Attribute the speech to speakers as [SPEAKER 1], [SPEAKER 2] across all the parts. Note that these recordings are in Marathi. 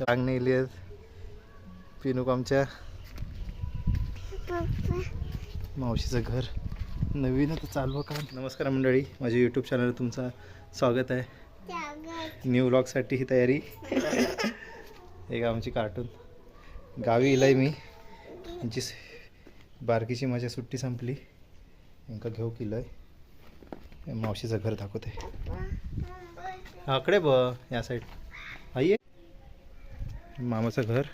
[SPEAKER 1] रांग नेली आहेत. पिनूक आमच्या मावशीचं घर. नवीन चालू का नमस्कार मंडळी. माझ्या यूट्यूब चॅनलवर तुमचं स्वागत आहे. न्यू व्लॉगसाठी ही तयारी. एक आमची कार्टून गावी इलाय मी. आमची बारकीची माझ्या सुट्टी संपली. यांका घेऊ किलय. मावशीचं घर दाखवते. आकडे ब या साईड आई मामाचं घर.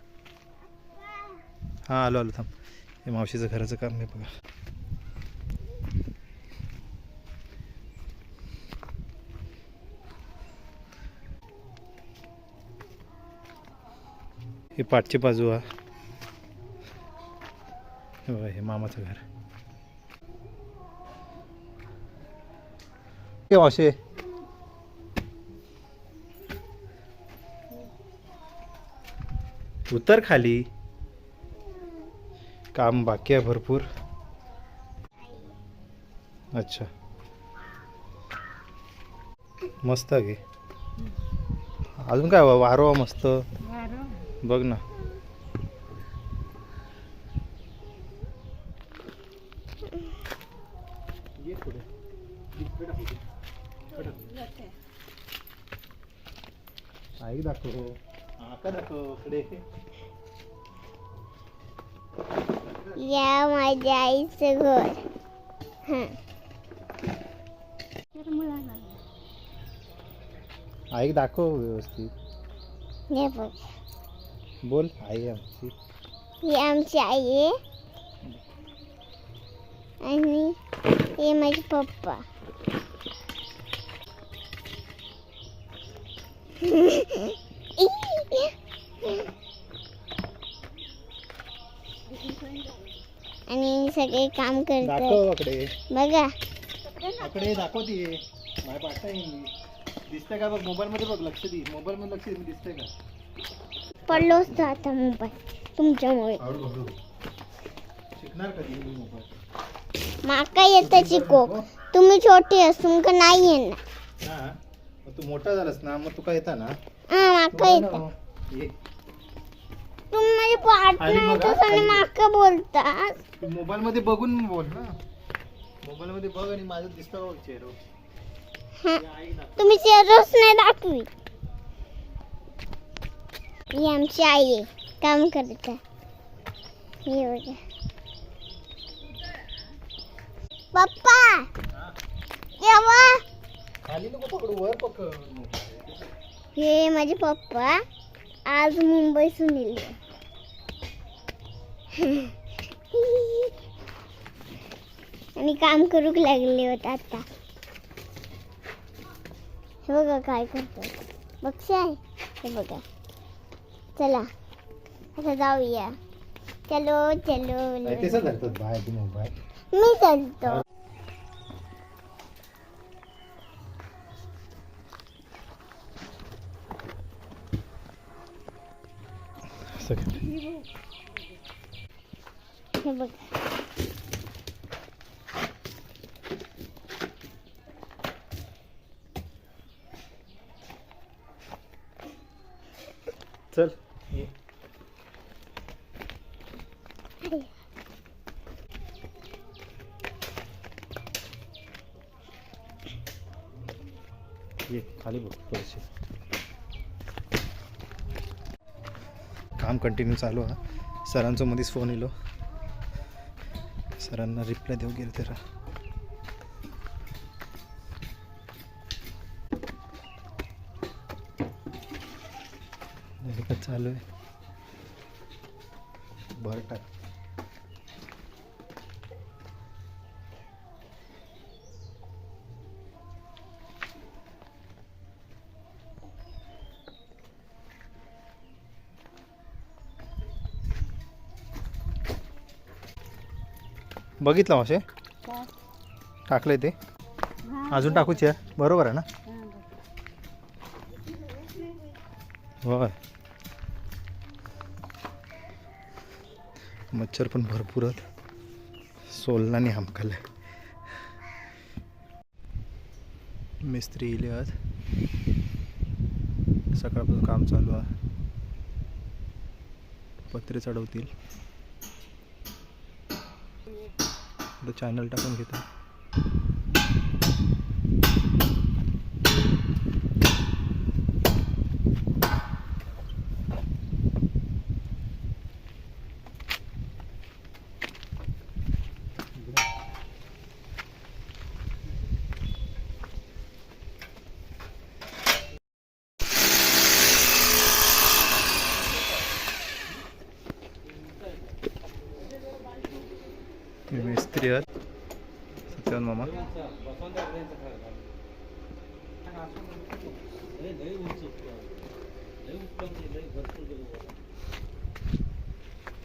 [SPEAKER 1] हां आलो आलो थांब. हे मावशीचं घराचं काम आहे बघा. हे पाठची बाजू हा. हे बघा हे मामाचं घर. हे मावशे उतर खाली. काम बाकी आहे भरपूर. अच्छा. मस्त आहे अजून काय वारो मस्त. बघ ना. ऐक दाखव.
[SPEAKER 2] या माझ्या आईचं घर. हं.
[SPEAKER 1] आई दाखव व्यवस्थित.
[SPEAKER 2] हे बघ.
[SPEAKER 1] बोल आई आमची.
[SPEAKER 2] ही आमची आई आहे. आणि हे माझे पप्पा. आणि सगळे काम करतात
[SPEAKER 1] दाखव
[SPEAKER 2] बघा.
[SPEAKER 1] माझ्या पाठता येईल. दिसतंय का बघ मोबाईल मध्ये बघ लक्ष दे. मोबाईल मध्ये लक्ष दे दिसतंय का?
[SPEAKER 2] पडलो असतो आता मोबाईल तुमच्यामुळे.
[SPEAKER 1] शिकणार कधी मी मोबाईल?
[SPEAKER 2] माका येतं चिकोक तुम्ही छोटे अस तुमका नाही येणार.
[SPEAKER 1] हा. तू मोठा झालास ना मग तुका येता ना
[SPEAKER 2] येतं.
[SPEAKER 1] ये.
[SPEAKER 2] माझे
[SPEAKER 1] आणि
[SPEAKER 2] आणि- माका
[SPEAKER 1] तू मोबाईल मध्ये बघून बोल ना मोबाईल मध्ये बघ आणि माझं दिसतं बघ चेहरा.
[SPEAKER 2] तुम्ही चेहराच नाही दाखवी ही आमची आई आहे काम करत हे बघा पप्पा. जेव्हा
[SPEAKER 1] खाली नको पकडू वर पकड.
[SPEAKER 2] हे माझे पप्पा आज मुंबईतून येले आणि काम करूक लागले होते आता. हे बघा काय करतात. बक्षी आहे. हे बघा. चला आता जाऊया. चलो चलो मी चालतो हे बघा
[SPEAKER 1] चल ये. ये खाली बघ काम कंटिन्यू चालू हा सरांचं मध्येच फोन येलो. सरांना रिप्लाय देऊ गेले तर. काय चालू आहे. भर टाक. बघितलं मावशे? टाकलंय ते. अजून टाकूची आहे? बरोबर आहे ना? होय. मच्छर पण भरपूर आहेत. सोलनाने हमकलंय मिस्त्री इले आज सकाळपासून काम चालू आहे. पत्रे चढवतील. चॅनल टाकून घेतो. हे मिस्त्री आहेत सत्यवान मामा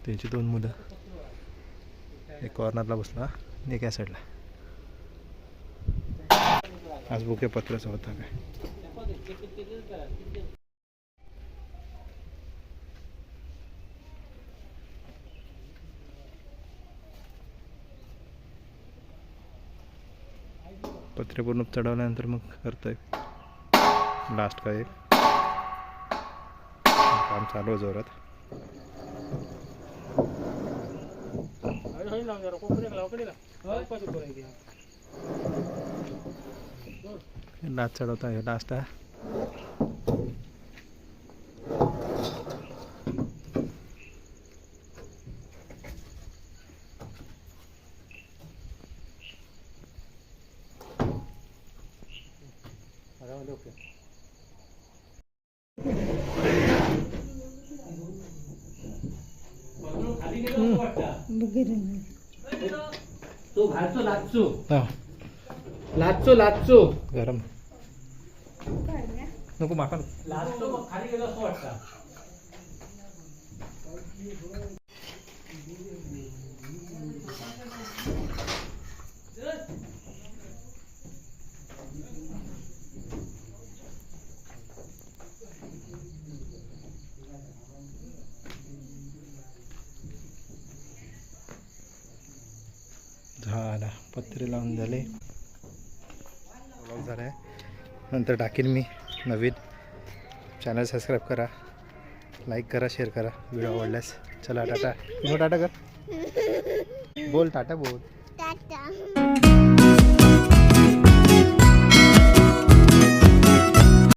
[SPEAKER 1] त्यांची दोन मुलं. एक कॉर्नरला बसला आणि एक या साईडला. आज बुके पत्राचा होता काय? पत्रे पूर्ण चढवल्यानंतर मग करतोय. लास्ट का एक काम चालू आहे जोरात. लास्ट चढवता आहे लास्ट आहे.
[SPEAKER 3] तो घालचो लाचो
[SPEAKER 1] हा,
[SPEAKER 3] लाचो लाचो
[SPEAKER 1] गरम नको माका नको.
[SPEAKER 3] लाचो मग खाली गेलो असं वाटतं
[SPEAKER 1] झाला पत्रे लावून झाले. ब्लॉग झाला आहे नंतर टाकीन मी नवीन. चॅनल सबस्क्राईब करा. लाईक करा शेअर करा. व्हिडिओ आवडल्यास. चला टाटा. नो टाटा कर. बोल टाटा बोल.
[SPEAKER 2] टाटा.